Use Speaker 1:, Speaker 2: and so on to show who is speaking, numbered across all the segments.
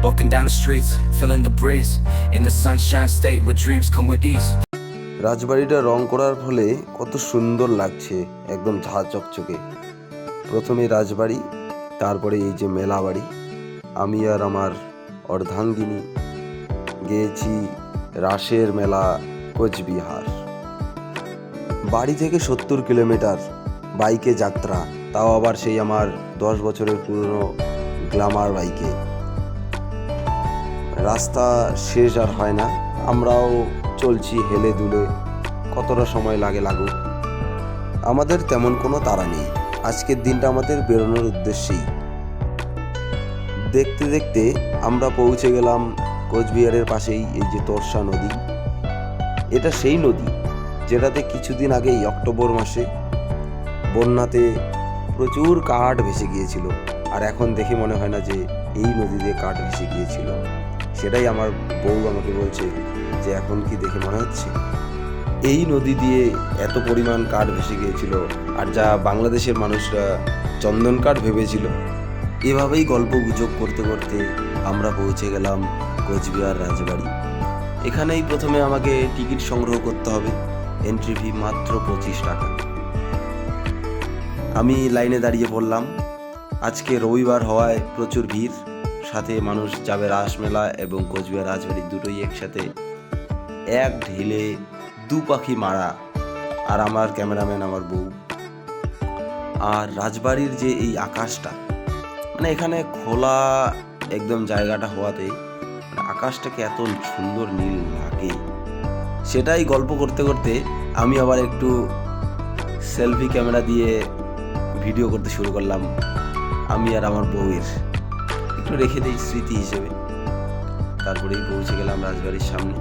Speaker 1: Walking down the streets, feeling the breeze. In the sunshine state where dreams come with ease.
Speaker 2: রাজবাড়িটা রং করার ফলে কত সুন্দর লাগছে একদম ঝা চকচকে প্রথমে রাজবাড়ি তারপরে এই যে মেলা বাড়ি আমি আর আমার অর্ধাঙ্গিনী গিয়েছি রাসের মেলা কোচবিহার বাড়ি থেকে সত্তর কিলোমিটার বাইকে যাত্রা তাও আবার সেই আমার দশ বছরের পুরনো গ্লামার বাইকে রাস্তা শেষ আর হয় না। আমরাও চলছি হেলে দুলে, কতটা সময় লাগে লাগুক। আমাদের তেমন কোনো তাড়া নেই। আজকের দিনটা আমাদের বেরোনোর উদ্দেশ্যেই। দেখতে দেখতে আমরা পৌঁছে গেলাম কোচবিহারের পাশেই, এই যে তোরসা নদী। এটা সেই নদী যেটাতে কিছুদিন আগেই অক্টোবর মাসে বন্যাতে প্রচুর কাঠ ভেসে গিয়েছিল। আর এখন দেখে মনে হয় না যে এই নদীতে কাঠ ভেসে গিয়েছিল। সেটাই আমার বউ আমাকে বলছে যে, এখন কি দেখে মনে হচ্ছে? এই নদী দিয়ে এত পরিমাণ কাঠ ভেসে গিয়েছিল আর যা বাংলাদেশের মানুষরা চন্দন কাঠ ভেবেছিল। এভাবেই গল্প গুজব করতে করতে আমরা পৌঁছে গেলাম কোচবিহার রাজবাড়ি। এখানেই প্রথমে আমাকে টিকিট সংগ্রহ করতে হবে। এন্ট্রি ফি মাত্র পঁচিশ টাকা। আমি লাইনে দাঁড়িয়ে পড়লাম। আজকে রবিবার হওয়ায় প্রচুর ভিড়। সাথে মানুষ যাবে রাসমেলা এবং কোচবিহার রাজবাড়ি দুটোই একসাথে। এক ঢিলে দু পাখি মারা আর আমার ক্যামেরাম্যান আমার বউ। আর রাজবাড়ির যে এই আকাশটা মানে এখানে খোলা একদম জায়গাটা হওয়াতে মানে আকাশটাকে এত সুন্দর নীল লাগে। সেটাই গল্প করতে করতে আমি আবার একটু সেলফি ক্যামেরা দিয়ে ভিডিও করতে শুরু করলাম, আমি আর আমার বউয়ের। একটু রেখে দিই স্মৃতি হিসেবে। তারপরেই পৌঁছে গেলাম রাজবাড়ির সামনে।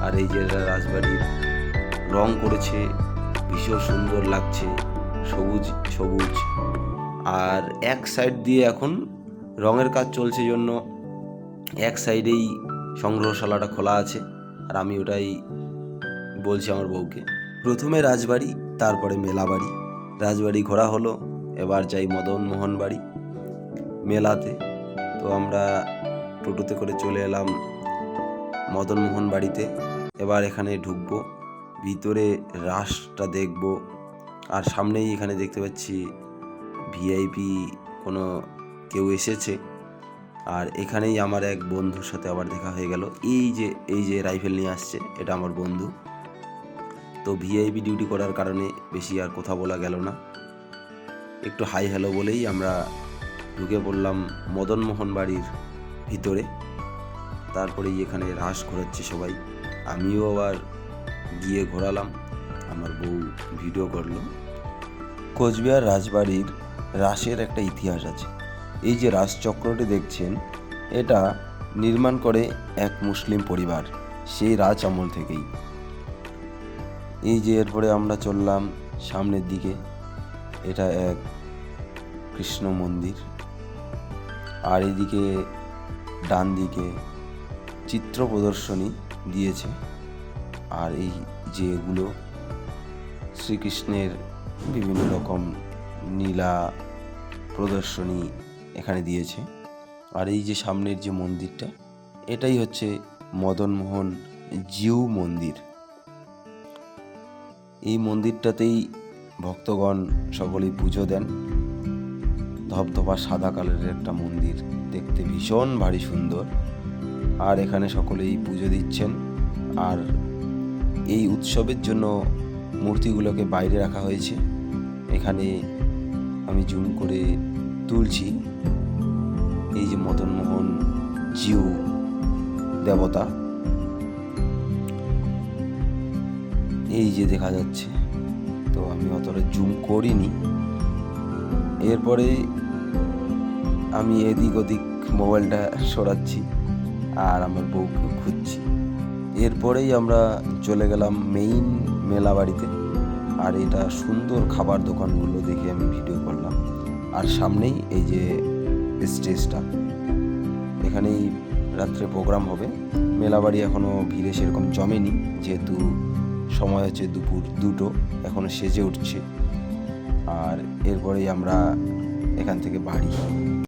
Speaker 2: আর এই যে রাজবাড়ির রং করেছে, ভীষণ সুন্দর লাগছে, সবুজ সবুজ। আর এক সাইড দিয়ে এখন রঙের কাজ চলছে জন্য এক সাইডেই সংগ্রহশালাটা খোলা আছে। আর আমি ওটাই বলছি আমার বউকে। প্রথমে রাজবাড়ি, তারপরে মেলাবাড়ি। রাজবাড়ি ঘোরা হলো, এবার যাই মদন মোহন বাড়ি। মেলাতে আমরা টোটোতে করে চলে এলাম মদন মোহন বাড়িতে। এবার এখানে ঢুকবো, ভিতরে রাসটা দেখব। আর সামনেই এখানে দেখতে পাচ্ছি ভিআইপি কোনো কেউ এসেছে। আর এখানেই আমার এক বন্ধুর সাথে আবার দেখা হয়ে গেল। এই যে এই যে রাইফেল নিয়ে আসছে, এটা আমার বন্ধু। তো ভিআইপি ডিউটি করার কারণে বেশি আর কথা বলা গেল না। একটু হাই হ্যালো বলেই আমরা ঢুকে পড়লাম মদন মোহন বাড়ির ভিতরে। তারপরেই এখানে রাস ঘোরাচ্ছে সবাই। আমিও আবার গিয়ে ঘোরালাম। আমার বউ ভিডিও করল। কোচবিহার রাজবাড়ির রাসের একটা ইতিহাস আছে। এই যে রাজচক্রটি দেখছেন, এটা নির্মাণ করে এক মুসলিম পরিবার, সেই রাজ আমল থেকেই। এই যে এরপরে আমরা চললাম সামনের দিকে। এটা এক কৃষ্ণ মন্দির। আর এদিকে ডান দিকে চিত্র প্রদর্শনী দিয়েছে। আর এই যে এগুলো শ্রীকৃষ্ণের বিভিন্ন রকম নীলা প্রদর্শনী এখানে দিয়েছে। আর এই যে সামনের যে মন্দিরটা, এটাই হচ্ছে মদনমোহন জিউ মন্দির। এই মন্দিরটাতেই ভক্তগণ সকলেই পুজো দেন। ধবধবা সাদা কালারের একটা মন্দির দেখতে ভীষণ ভারী সুন্দর। আর এখানে সকলেই পুজো দিচ্ছেন। আর এই উৎসবের জন্য মূর্তিগুলোকে বাইরে রাখা হয়েছে। এখানে আমি জুম করে তুলছি। এই যে মদনমোহন জিউ দেবতা। এই যে দেখা যাচ্ছে। তো আমি অতটা জুম করিনি। এরপরে আমি এদিক ওদিক মোবাইলটা সরাচ্ছি আর আমার বউকে খুঁজছি। এরপরেই আমরা চলে গেলাম মেইন মেলা বাড়িতে। আর এটা সুন্দর খাবার দোকানগুলো দেখে আমি ভিডিও করলাম। আর সামনেই এই যে স্টেজটা। এখানেই রাত্রে প্রোগ্রাম হবে। মেলাবাড়ি এখনও ভিড়ে সেরকম জমেনি। যেহেতু সময় হচ্ছে দুপুর দুটো এখনও সেজে উঠছে। আর এরপরেই আমরা এখান থেকে বাড়ি।